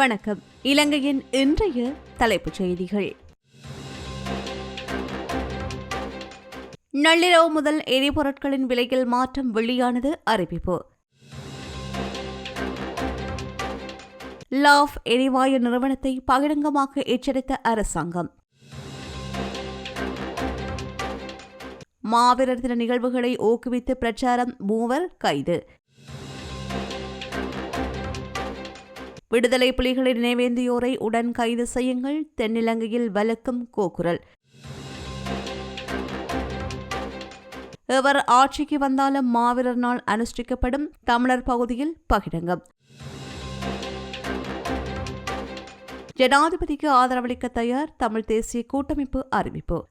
வணக்கம். இலங்கையின் இன்றைய தலைப்புச் செய்திகள். நள்ளிரவு முதல் எரிபொருட்களின் விலையில் மாற்றம் வெளியானது அறிவிப்பு. லாஃப் எரிவாயு நிறுவனத்தை பகிரங்கமாக எச்சரித்த அரசாங்கம். மாவீரர் தின நிகழ்வுகளை ஊக்குவித்து பிரச்சாரம் மூவர் கைது. விடுதலை புலிகளை நினைவேந்தியோரை உடன் கைது செய்யுங்கள். தென்னிலங்கையில் வலுக்கும் கோக்குரல். எவர் ஆட்சிக்கு வந்தாலும் மாவீரர் நாள் அனுஷ்டிக்கப்படும். தமிழர் பகுதியில் பகிரங்கம். ஜனாதிபதிக்கு ஆதரவளிக்க தயார் தமிழ் தேசிய கூட்டமைப்பு அறிவிப்பு.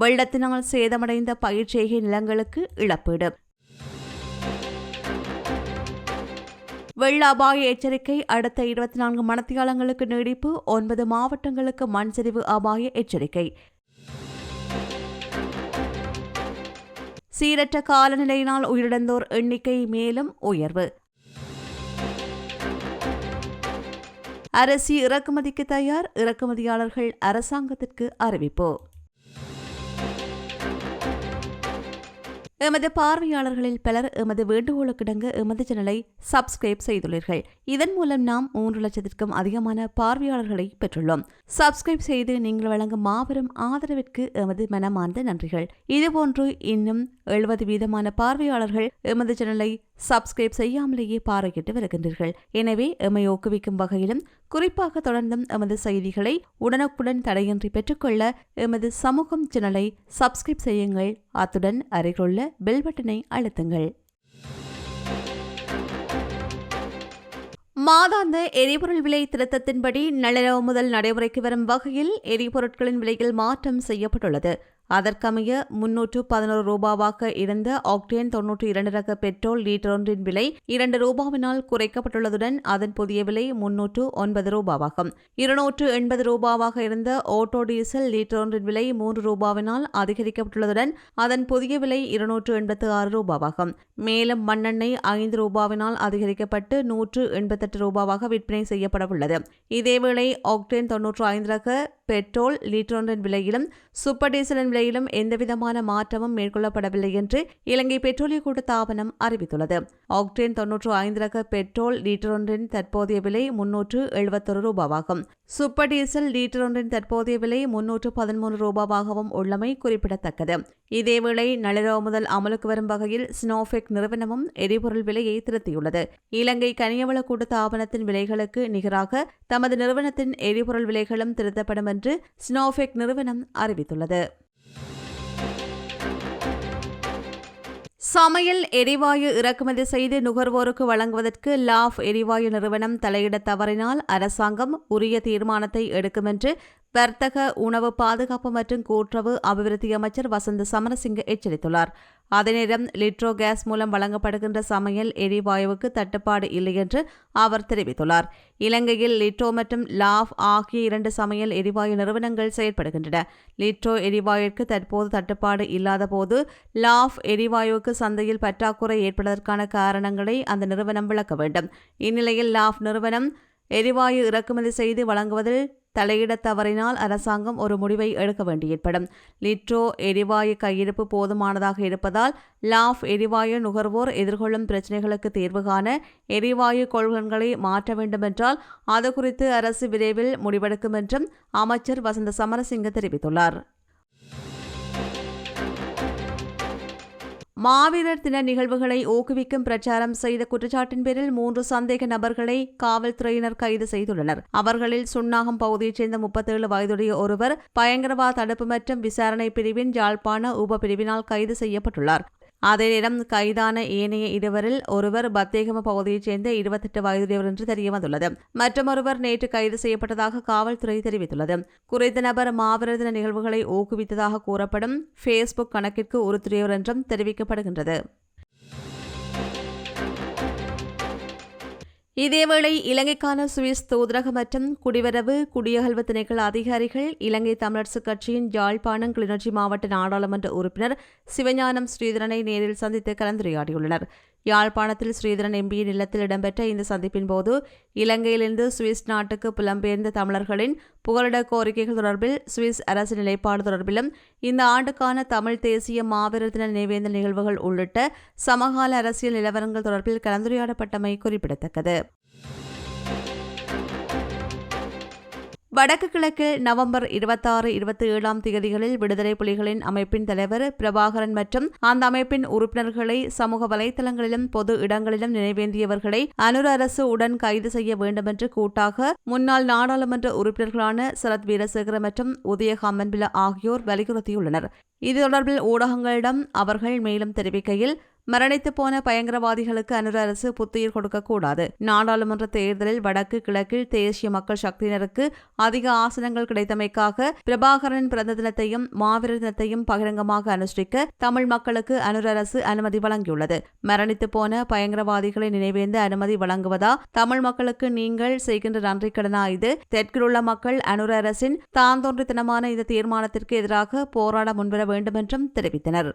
வெள்ளத்தினால் சேதமடைந்த பயிர்ச்செய்கை நிலங்களுக்கு இழப்பீடு. வெள்ள அபாய எச்சரிக்கை அடுத்த இருபத்தி நான்கு மணத்தியாலங்களுக்கு நீடிப்பு ஒன்பது மாவட்டங்களுக்கு மண் சரிவு அபாய எச்சரிக்கை. சீரற்ற காலநிலையினால் உயிரிழந்தோர் எண்ணிக்கை மேலும் உயர்வு. அரிசி இறக்குமதிக்கு தயார் இறக்குமதியாளர்கள் அரசாங்கத்திற்கு அறிவிப்பு. எமது பார்வையாளர்களில் பலர் எமது வேண்டுகோளுக்கிடங்க எமது சேனலை சப்ஸ்கிரைப் செய்துள்ளீர்கள். இதன் மூலம் நாம் மூன்று லட்சத்திற்கும் அதிகமான பார்வையாளர்களை பெற்றுள்ளோம். சப்ஸ்கிரைப் செய்து நீங்கள் வழங்கும் மாபெரும் ஆதரவிற்கு எமது மனமார்ந்த நன்றிகள். இதுபோன்று இன்னும் எழுபது வீதமான பார்வையாளர்கள் எமது சேனலை சப்ஸ்கிரைப் செய்யாமலேயே பார்வையிட்டு வருகின்றீர்கள். எனவே எம்மை ஊக்குவிக்கும் வகையிலும் குறிப்பாக தொடர்ந்தும் எமது செய்திகளை உடனுக்குடன் தடையின்றி பெற்றுக்கொள்ள எமது சமூகம் சேனலை சப்ஸ்கிரைப் செய்யுங்கள். அத்துடன் அருகிலுள்ள பெல் பட்டனை அழுத்துங்கள். மாதாந்த எரிபொருள் விலை திருத்தத்தின்படி நள்ளிரவு முதல் நடைமுறைக்கு வரும் வகையில் எரிபொருட்களின் விலையில் மாற்றம் செய்யப்பட்டுள்ளது. அதற்கமைய முன்னூற்று பதினோரு ரூபாவாக இருந்த ஆக்டேன் தொன்னூற்றி இரண்டு ரக பெட்ரோல் லீட்டர் ஒன்றின் விலை இரண்டு ரூபாவினால் குறைக்கப்பட்டுள்ளதுடன் அதன் புதிய விலை முன்னூற்று ஒன்பது ரூபாவாகும். இருநூற்று எண்பது ரூபாவாக இருந்த ஓட்டோ டீசல் லீட்டர் ஒன்றின் விலை மூன்று ரூபாவினால் அதிகரிக்கப்பட்டுள்ளதுடன் அதன் புதிய விலை இருநூற்று எண்பத்து ஆறு ரூபாவாகும். மேலும் மண்ணெண்ணெய் ஐந்து ரூபாவினால் அதிகரிக்கப்பட்டு நூற்று எண்பத்தெட்டு ரூபாவாக விற்பனை செய்யப்படவுள்ளது. இதேவேளை ஆக்டேன் தொன்னூற்று ஐந்து ரக பெட்ரோல் லீட்டர் ஒன்றின் விலையிலும் சூப்பர் டீசலின் விலை விலையிலும் எந்தவிதமான மாற்றமும் மேற்கொள்ளப்படவில்லை என்று இலங்கை பெட்ரோலிய கூட்டத்தாபனம் அறிவித்துள்ளது. ஆக்டேன் தொன்னூற்று ஐந்து ரக பெட்ரோல் லீட்டர் ஒன்றின் தற்போதைய விலை முன்னூற்று எழுபத்தொரு ரூபாவாகும். சூப்பர் டீசல் லீட்டர் ஒன்றின் தற்போதைய விலை முன்னூற்று பதிமூன்று ரூபாவாகவும் உள்ளமை குறிப்பிடத்தக்கது. இதேவேளை நள்ளிரவு முதல் அமலுக்கு வரும் வகையில் ஸ்னோஃபெக் நிறுவனமும் எரிபொருள் விலையை திருத்தியுள்ளது. இலங்கை கனியவள கூட்டத்தாபனத்தின் விலைகளுக்கு நிகராக தமது நிறுவனத்தின் எரிபொருள் விலைகளும் திருத்தப்படும் என்று ஸ்னோஃபெக் நிறுவனம் அறிவித்துள்ளது. சமையல் எரிவாயு இறக்குமதி செய்து நுகர்வோருக்கு வழங்குவதற்கு லாஃப் எரிவாயு நிறுவனம் தலையிட தவறினால் அரசாங்கம் உரிய தீர்மானத்தை எடுக்கும் என்று வர்த்தக உணவு பாதுகாப்பு மற்றும் கூட்டுறவு அபிவிருத்தி அமைச்சர் வசந்த சமரசிங்க எச்சரித்துள்ளார். அதே நேரம் லிட்ரோ கேஸ் மூலம் வழங்கப்படுகின்ற சமையல் எரிவாயுவுக்கு தட்டுப்பாடு இல்லை என்று அவர் தெரிவித்துள்ளார். இலங்கையில் லிட்ரோ மற்றும் லாஃப் ஆகிய இரண்டு சமையல் எரிவாயு நிறுவனங்கள் செயல்படுகின்றன லிட்ரோ எரிவாயுக்கு தற்போது தட்டுப்பாடு இல்லாத போது லாஃப் எரிவாயுவுக்கு சந்தையில் பற்றாக்குறை ஏற்படுவதற்கான காரணங்களை அந்த நிறுவனம் விளக்க வேண்டும். இந்நிலையில் லாஃப் நிறுவனம் எரிவாயு இறக்குமதி செய்து வழங்குவதில் தலையிட தவறினால் அரசாங்கம் ஒரு முடிவை எடுக்க வேண்டியிருப்படும். லிட்ரோ எரிவாயு கையிருப்பு போதுமானதாக இருப்பதால் லாஃப் எரிவாயு நுகர்வோர் எதிர்கொள்ளும் பிரச்சினைகளுக்கு தீர்வு காண எரிவாயு கொள்கன்களை மாற்ற வேண்டுமென்றால் அது குறித்து அரசு விரைவில் முடிவெடுக்கும் என்றும் அமைச்சர் வசந்த சமரசிங்க தெரிவித்துள்ளார். மாவீரர் தின நிகழ்வுகளை ஊக்குவிக்கும் பிரச்சாரம் செய்த குற்றச்சாட்டின் பேரில் மூன்று சந்தேக நபர்களை காவல்துறையினர் கைது செய்துள்ளனர். அவர்களில் சுன்னாகம் பகுதியைச் சேர்ந்த முப்பத்தேழு வயதுடைய ஒருவர் பயங்கரவாத தடுப்பு மற்றும் விசாரணை பிரிவின் யாழ்ப்பாண உப பிரிவினால் கைது செய்யப்பட்டுள்ளார். அதே நேரம் கைதான ஏனைய இருவரில் ஒருவர் பத்தேகம பகுதியைச் சேர்ந்த இருபத்தெட்டு வயதுடையவர் என்று தெரியவந்துள்ளது. மற்றொருவர் நேற்று கைது செய்யப்பட்டதாக காவல்துறை தெரிவித்துள்ளது. குறித்த நபர் மாவீரர் தின நிகழ்வுகளை ஊக்குவித்ததாக கூறப்படும் ஃபேஸ்புக் கணக்கிற்கு உறுத்துடையவர் என்றும் தெரிவிக்கப்படுகின்றது. இதேவேளை இலங்கைக்கான சுவிஸ் தூதரக மற்றும் குடிவரவு குடியகல்வு திணைக்கள அதிகாரிகள் இலங்கை தமிழரசுக் கட்சியின் யாழ்ப்பாணம் கிளிநொச்சி மாவட்ட நாடாளுமன்ற உறுப்பினர் சிவஞானம் ஸ்ரீதரனை நேரில் சந்தித்து கலந்துரையாடியுள்ளனர். யாழ்ப்பாணத்தில் ஸ்ரீதரன் எம்பியின் இல்லத்தில் இடம்பெற்ற இந்த சந்திப்பின் போது இலங்கையிலிருந்து சுவிஸ் நாட்டுக்கு புலம்பெயர்ந்த தமிழர்களின் புகலிட கோரிக்கைகள் தொடர்பில் சுவிஸ் அரசு நிலைப்பாடு தொடர்பிலும் இந்த ஆண்டுக்கான தமிழ் தேசிய மாவீரர் தின நினைவேந்த நிகழ்வுகள் உள்ளிட்ட சமகால அரசியல் நிலவரங்கள் தொடர்பில் கலந்துரையாடப்பட்டமை குறிப்பிடத்தக்கது. வடக்கு கிழக்கில் நவம்பர் இருபத்தாறு இருபத்தி ஏழாம் தேதிகளில் விடுதலை புலிகளின் அமைப்பின் தலைவர் பிரபாகரன் மற்றும் அந்த அமைப்பின் உறுப்பினர்களை சமூக வலைதளங்களிலும் பொது இடங்களிலும் நினைவேந்தியவர்களை அனுர அரசு உடன் கைது செய்ய வேண்டுமென்று கூட்டாக முன்னாள் நாடாளுமன்ற உறுப்பினர்களான சரத் வீரசேகர மற்றும் உதய ஹம்மன்பில ஆகியோர் வலியுறுத்தியுள்ளனர். இது தொடர்பில் ஊடகங்களிடம் அவர்கள் மேலும் தெரிவிக்கையில் மரணித்து போன பயங்கரவாதிகளுக்கு அனுர அரசு புத்துயிர் கொடுக்கக்கூடாது நாடாளுமன்ற தேர்தலில் வடக்கு கிழக்கில் தேசிய மக்கள் சக்தியினருக்கு அதிக ஆசனங்கள் கிடைத்தமைக்காக பிரபாகரன் பிறந்த தினத்தையும் மாவீரர் தினத்தையும் பகிரங்கமாக அனுஷ்டிக்க தமிழ் மக்களுக்கு அனுர அரசு அனுமதி வழங்கியுள்ளது. மரணித்து போன பயங்கரவாதிகளை நினைவேந்த அனுமதி வழங்குவதா தமிழ் மக்களுக்கு நீங்கள் செய்கின்ற நன்றி கடனா இது? தெற்கிலுள்ள மக்கள் அனுர அரசின் தாந்தோன்றித்தனமான இந்த தீர்மானத்திற்கு எதிராக போராட முன்வர வேண்டுமென்றும் தெரிவித்தனர்.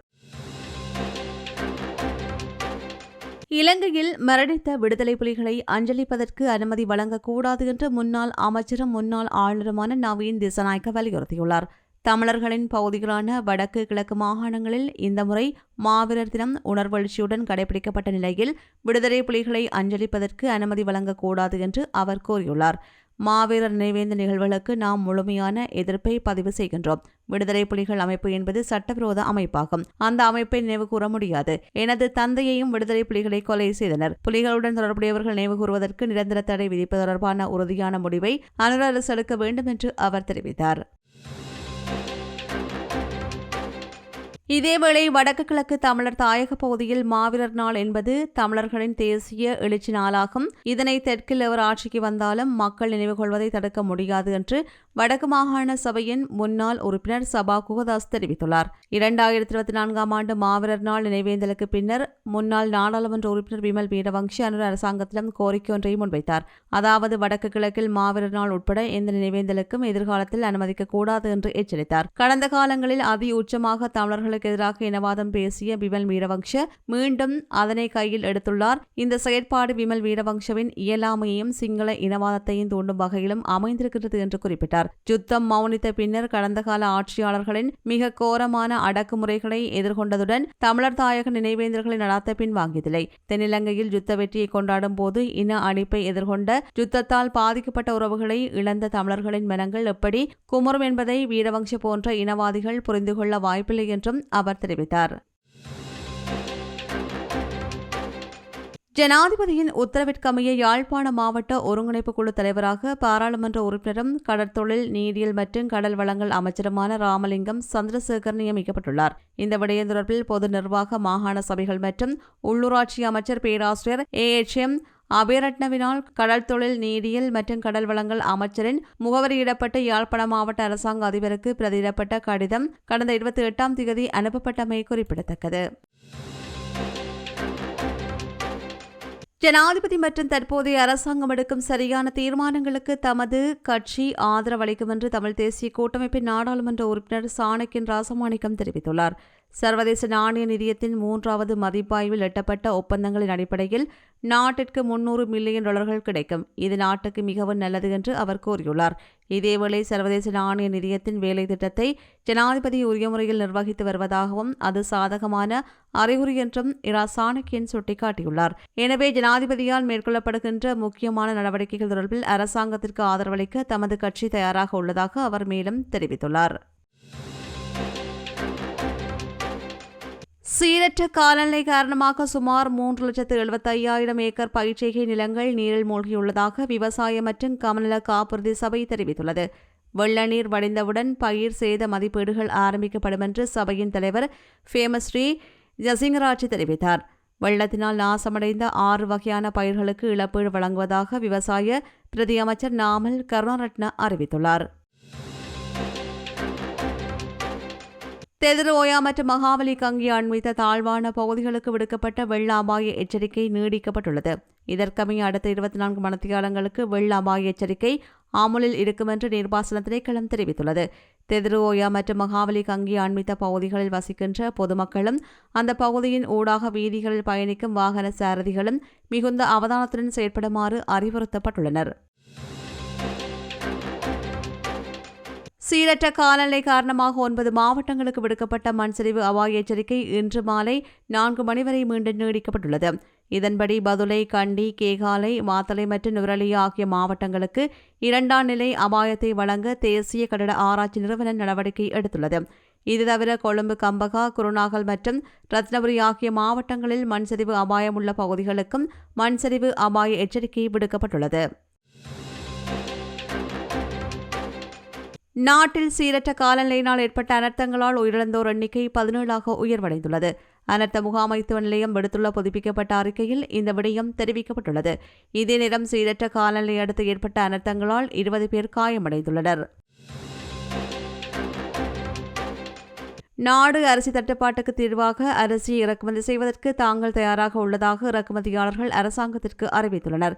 இலங்கையில் மரணித்த விடுதலை புலிகளை அஞ்சலிப்பதற்கு அனுமதி வழங்கக்கூடாது என்று முன்னாள் அமைச்சரும் முன்னாள் ஆளுநருமான நவீன் திசநாயக்க வலியுறுத்தியுள்ளார். தமிழர்களின் பகுதிகளான வடக்கு கிழக்கு மாகாணங்களில் இந்த முறை மாவீரர் தினம் உணர்வெழுச்சியுடன் கடைபிடிக்கப்பட்ட நிலையில் விடுதலை புலிகளை அஞ்சலிப்பதற்கு அனுமதி வழங்கக்கூடாது என்று அவர் கூறியுள்ளார். மாவீரர் நினைவேந்த நிகழ்வுகளுக்கு நாம் முழுமையான எதிர்ப்பை பதிவு செய்கின்றோம். விடுதலை புலிகள் அமைப்பு என்பது சட்டவிரோத அமைப்பாகும். அந்த அமைப்பை நினைவு கூற முடியாது. எனது தந்தையையும் விடுதலை புலிகளை கொலை செய்தனர். புலிகளுடன் தொடர்புடையவர்கள் நினைவு கூறுவதற்கு நிரந்தர தடை விதிப்பு தொடர்பான உறுதியான முடிவை அனுர அரசு எடுக்க வேண்டும் என்று அவர் தெரிவித்தார். இதேவேளை வடக்கு கிழக்கு தமிழர் தாயக பகுதியில் மாவீரர் நாள் என்பது தமிழர்களின் தேசிய எழுச்சி நாளாகும். இதனை தெற்கில் எவர் ஆட்சிக்கு வந்தாலும் மக்கள் நினைவு கொள்வதை தடுக்க முடியாது என்று வடக்கு மாகாண சபையின் முன்னாள் உறுப்பினர் சபா குகதாஸ் தெரிவித்துள்ளார். இரண்டாயிரத்தி இருபத்தி நான்காம் ஆண்டு மாவீரர் நாள் நினைவேந்தலுக்கு பின்னர் முன்னாள் நாடாளுமன்ற உறுப்பினர் விமல் வீரவங்சி அனுர் அரசாங்கத்திடம் கோரிக்கை ஒன்றை முன்வைத்தார். அதாவது வடக்கு கிழக்கில் மாவீரர் நாள் உட்பட எந்த நினைவேந்தலுக்கும் எதிர்காலத்தில் அனுமதிக்கக்கூடாது என்று எச்சரித்தார். கடந்த காலங்களில் அதி உச்சமாக தமிழர்களை அவர்களுக்கு எதிராக இனவாதம் பேசிய விமல் வீரவங்ஷ மீண்டும் அதனை கையில் எடுத்துள்ளார். இந்த செயற்பாடு விமல் வீரவங்ஷவின் இயலாமையையும் சிங்கள இனவாதத்தையும் தூண்டும் வகையிலும் அமைந்திருக்கிறது என்று குறிப்பிட்டார். யுத்தம் மௌனித்த பின்னர் கடந்த கால ஆட்சியாளர்களின் மிக கோரமான அடக்குமுறைகளை எதிர்கொண்டதுடன் தமிழர் தாயக நினைவேந்தர்களை நடாத்த பின் வாங்கியதில்லை. தென்னிலங்கையில் யுத்த வெற்றியை கொண்டாடும் போது இன அழிப்பை எதிர்கொண்ட யுத்தத்தால் பாதிக்கப்பட்ட உறவுகளை இழந்த தமிழர்களின் மனங்கள் எப்படி குமரும் என்பதை வீரவங்ஷ போன்ற இனவாதிகள் புரிந்து கொள்ள வாய்ப்பில்லை என்றும் அவர் தெரிவித்தார். ஜனாதிபதியின் உத்தரவிற்கமைய யாழ்ப்பாண மாவட்ட ஒருங்கிணைப்பு குழு தலைவராக பாராளுமன்ற உறுப்பினரும் கடற்தொழில் நீரியல் மற்றும் கடல் வளங்கள் அமைச்சருமான ராமலிங்கம் சந்திரசேகர் நியமிக்கப்பட்டுள்ளார். இந்த விடயம் தொடர்பில் பொது நிர்வாக மாகாண சபைகள் மற்றும் உள்ளூராட்சி அமைச்சர் பேராசிரியர் ஏ எச் எம் அபயரட்னவினால் கடல் தொழில் நீரியல் மற்றும் கடல் வளங்கள் அமைச்சரின் முகவரியிடப்பட்ட யாழ்ப்பாண மாவட்ட அரசாங்க அதிபருக்கு பிரதியிடப்பட்ட கடிதம் கடந்த இருபத்தி எட்டாம் தேதி அனுப்பப்பட்டமை குறிப்பிடத்தக்கது. ஜனாதிபதி மற்றும் தற்போதைய அரசாங்கம் எடுக்கும் சரியான தீர்மானங்களுக்கு தமது கட்சி ஆதரவளிக்கும் என்று தமிழ் தேசிய கூட்டமைப்பின் நாடாளுமன்ற உறுப்பினர் சாணக்கியன் ராசமாணிக்கம் தெரிவித்துள்ளார். சர்வதேச நாணய நிதியத்தின் மூன்றாவது மதிப்பாய்வில் எட்டப்பட்ட ஒப்பந்தங்களின் அடிப்படையில் நாட்டிற்கு முன்னூறு மில்லியன் டாலர்கள் கிடைக்கும். இது நாட்டுக்கு மிகவும் நல்லது என்று அவர் கூறியுள்ளார். இதேவேளை சர்வதேச நாணய நிதியத்தின் வேலை திட்டத்தை ஜனாதிபதி உரிய முறையில் நிர்வகித்து வருவதாகவும் அது சாதகமான அறிகுறி என்றும் இரா சாணக்கியன் சுட்டிக்காட்டியுள்ளார். எனவே ஜனாதிபதியால் மேற்கொள்ளப்படுகின்ற முக்கியமான நடவடிக்கைகள் தொடர்பில் அரசாங்கத்திற்கு ஆதரவளிக்க தமது கட்சி தயாராக உள்ளதாக அவர் மேலும் தெரிவித்துள்ளார். சீரற்ற காலநிலை காரணமாக சுமார் மூன்று லட்சத்து எழுபத்தி ஐயாயிரம் ஏக்கர் பயிர்ச்செய்கை நிலங்கள் நீரில் மூழ்கியுள்ளதாக விவசாய மற்றும் கமநல காப்புறுதி சபை தெரிவித்துள்ளது. வெள்ள நீர் வடிந்தவுடன் பயிர் சேத மதிப்பீடுகள் ஆரம்பிக்கப்படும் என்று சபையின் தலைவர் ஃபேமஸ்ரீ ஜசிங்கராஜ் தெரிவித்தார். வெள்ளத்தினால் நாசமடைந்த ஆறு வகையான பயிர்களுக்கு இழப்பீடு வழங்குவதாக விவசாய பிரதி அமைச்சர் நாமல் கருணாரட்ன அறிவித்துள்ளார். தெதிரோயா மற்றும் மகாவலி கங்கி அண்மித்த தாழ்வான பகுதிகளுக்கு விடுக்கப்பட்ட வெள்ள அபாய எச்சரிக்கை நீடிக்கப்பட்டுள்ளது இதற்கமைய அடுத்த இருபத்தி நான்கு மணத்தியாலங்களுக்கு வெள்ள அபாய எச்சரிக்கை அமுலில் இருக்கும் என்று நீர்ப்பாசன திணைக்களம் தெரிவித்துள்ளது தெதிரோயா மற்றும் மகாவலி கங்கி அண்மித்த பகுதிகளில் வசிக்கின்ற பொதுமக்களும் அந்த பகுதியின் ஊடாக வீதிகளில் பயணிக்கும் வாகன சாரதிகளும் மிகுந்த அவதானத்துடன் செயற்படுமாறு அறிவுறுத்தப்பட்டுள்ளனர் சீரற்ற காலநிலை காரணமாக ஒன்பது மாவட்டங்களுக்கு விடுக்கப்பட்ட மண்சரிவு அபாய எச்சரிக்கை இன்று மாலை நான்கு மணி வரை மீண்டும் நீடிக்கப்பட்டுள்ளது. இதன்படி பதுளை கண்டி கேகாலை மாத்தலை மற்றும் நுரலியா ஆகிய மாவட்டங்களுக்கு இரண்டாம் நிலை அபாயத்தை வழங்க தேசிய கட்டட ஆராய்ச்சி நிறுவனம் நடவடிக்கை எடுத்துள்ளது. இது தவிர கொழும்பு கம்பகா குருநாகல் மற்றும் ரத்னபுரி ஆகிய மாவட்டங்களில் மண்சரிவு அபாயம் உள்ள பகுதிகளுக்கும் மண்சரிவு அபாய எச்சரிக்கை விடுக்கப்பட்டுள்ளது. நாட்டில் சீரற்ற காலநிலையினால் ஏற்பட்ட அனர்த்தங்களால் உயிரிழந்தோர் எண்ணிக்கை பதினேழாக உயர்வடைந்துள்ளது. அனர்த்த முகாமைத்துவ நிலையம் விடுத்துள்ள புதுப்பிக்கப்பட்ட அறிக்கையில் இந்த விடயம் தெரிவிக்கப்பட்டுள்ளது. இதே நேரம் சீரற்ற காலநிலை அடுத்து ஏற்பட்ட அனர்த்தங்களால் இருபது பேர் காயமடைந்துள்ளனர். நாடு அரிசி தட்டுப்பாட்டுக்கு தீர்வாக அரிசி இறக்குமதி செய்வதற்கு தாங்கள் தயாராக உள்ளதாக இறக்குமதியாளர்கள் அரசாங்கத்திற்கு அறிவித்துள்ளனர்.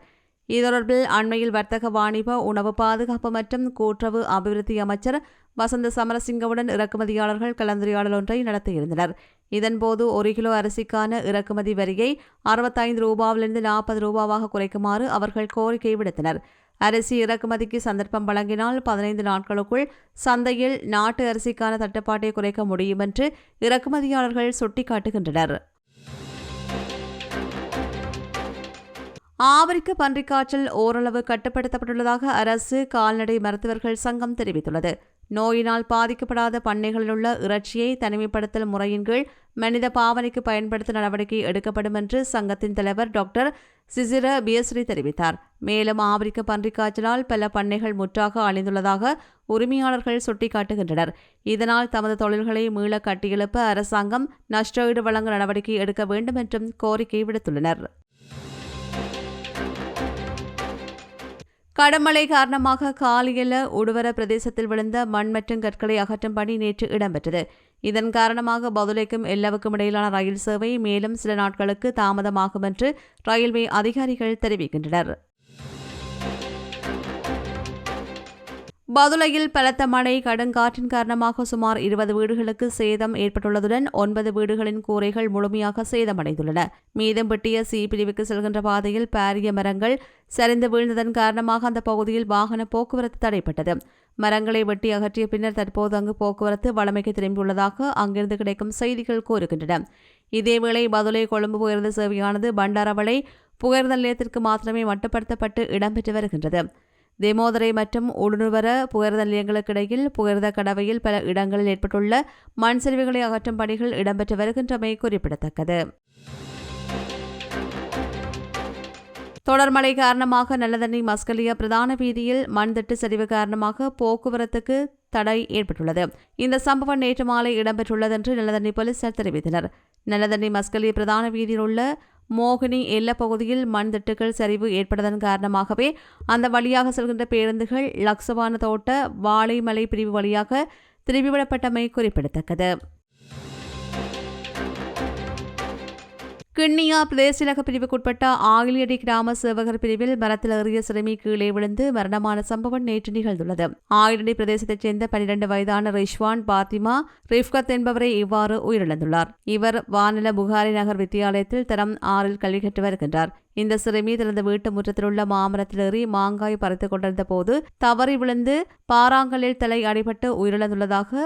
இது தொடர்பில் அண்மையில் வர்த்தக வாணிப உணவு பாதுகாப்பு மற்றும் கூட்டுறவு அபிவிருத்தி அமைச்சர் வசந்த சமரசிங்கவுடன் இறக்குமதியாளர்கள் கலந்துரையாடல் ஒன்றை நடத்தியிருந்தனர். இதன்போது ஒரு கிலோ அரிசிக்கான இறக்குமதி வரியை அறுபத்தைந்து ரூபாவிலிருந்து நாற்பது ரூபாவாக குறைக்குமாறு அவர்கள் கோரிக்கை விடுத்தனர். அரிசி இறக்குமதிக்கு சந்தர்ப்பம் வழங்கினால் பதினைந்து நாட்களுக்குள் சந்தையில் நாட்டு அரிசிக்கான தட்டுப்பாட்டை குறைக்க முடியும் என்று இறக்குமதியாளர்கள் சுட்டிக்காட்டுகின்றனர். ஆப்பிரிக்க பன்றிக்காய்ச்சல் ஓரளவு கட்டுப்படுத்தப்பட்டுள்ளதாக அரசு கால்நடை மருத்துவர்கள் சங்கம் தெரிவித்துள்ளது. நோயினால் பாதிக்கப்படாத பண்ணைகளில் உள்ள இறைச்சியை தனிமைப்படுத்தல் முறையின் கீழ் மனித பாவனைக்கு பயன்படுத்த நடவடிக்கை எடுக்கப்படும் என்று சங்கத்தின் தலைவர் டாக்டர் சிசிர பியஸ்ரீ தெரிவித்தார். மேலும் ஆப்பிரிக்க பன்றிக்காய்ச்சலால் பல பண்ணைகள் முற்றாக அழிந்துள்ளதாக உரிமையாளர்கள் சுட்டிக்காட்டுகின்றனர். இதனால் தமது தொழில்களை மீள கட்டியெழுப்ப அரசாங்கம் நஷ்டஈடு வழங்க நடவடிக்கை எடுக்க வேண்டும் என்றும் கோரிக்கை விடுத்துள்ளனர். கடமழை காரணமாக காலியல உடுவர பிரதேசத்தில் விழுந்த மண் மற்றும் கற்களை அகற்றும் பணி நேற்று இடம்பெற்றது. இதன் காரணமாக பதுளைக்கும் எல்லவுக்கும் இடையிலான ரயில் சேவை மேலும் சில நாட்களுக்கு தாமதமாகும் என்று ரயில்வே அதிகாரிகள் தெரிவிக்கின்றனர். பதுளையில் பலத்த மழை கடுங்காற்றின் காரணமாக சுமார் இருபது வீடுகளுக்கு சேதம் ஏற்பட்டுள்ளதுடன் ஒன்பது வீடுகளின் கூரைகள் முழுமையாக சேதமடைந்துள்ளன. மீதம் வெட்டிய சி பிரிவுக்கு செல்கின்ற பாதையில் பாரிய மரங்கள் சரிந்து வீழ்ந்ததன் காரணமாக அந்த பகுதியில் வாகன போக்குவரத்து தடைப்பட்டது. மரங்களை வெட்டி அகற்றிய பின்னர் தற்போது அங்கு போக்குவரத்து வளமைக்கு திரும்பியுள்ளதாக அங்கிருந்து கிடைக்கும் செய்திகள் கூறுகின்றன. இதேவேளை பதுளை கொழும்பு புயர்ந்த சேவையானது பண்டாரவளை புகையிரத நிலையத்திற்கு மாத்திரமே மட்டுப்படுத்தப்பட்டு இடம்பெற்று வருகின்றது. தேமோதரை மற்றும் உடனுவர புகர்த நிலையங்களுக்கு இடையில் புகர்த கடவையில் பல இடங்களில் ஏற்பட்டுள்ள மண் சரிவுகளை அகற்றும் பணிகள் இடம்பெற்று வருகின்றமை குறிப்பிடத்தக்கது. தொடர் மழை காரணமாக நல்லதண்ணி மஸ்கலியா பிரதான வீதியில் மண் திட்டு சரிவு காரணமாக போக்குவரத்துக்கு தடை ஏற்பட்டுள்ளது. இந்த சம்பவம் நேற்று மாலை இடம்பெற்றுள்ளது என்று நல்லதண்ணி போலீசார் தெரிவித்தனர். நல்லதண்ணி மஸ்கலிய பிரதான வீதியில் உள்ள மோகினி எல்ல பகுதியில் மண் திட்டுகள் சரிவு ஏற்பட்டதன் காரணமாகவே அந்த வழியாக செல்கின்ற பேருந்துகள் லக்சவான தோட்ட வாழைமலை பிரிவு வழியாக திரும்பிவிடப்பட்டமை குறிப்பிடத்தக்கது. கிண்ணியா பிரதேசிலக பிரிவுக்குட்பட்ட ஆகிலியடி கிராம சேவகர் பிரிவில் மரத்தில் ஏறிய சிறுமி கீழே விழுந்து மரணமான சம்பவம் நேற்று நிகழ்ந்துள்ளது. ஆயிலடி பிரதேசத்தைச் சேர்ந்த பனிரெண்டு வயதான ரிஷ்வான் பாத்திமா ரிஃப்கத் என்பவரை இவ்வாறு உயிரிழந்துள்ளார். இவர் வானில புகாரி நகர் வித்தியாலயத்தில் தரம் ஆறில் கல்வி கற்று வருகின்றார். இந்த சிறுமி தனது வீட்டு முற்றத்தில் உள்ள மாமரத்தில் ஏறி மாங்காய் பறித்துக் கொண்டிருந்த போது தவறி விழுந்து பாறாங்கலில் தலை அடிபட்டு உயிரிழந்துள்ளதாக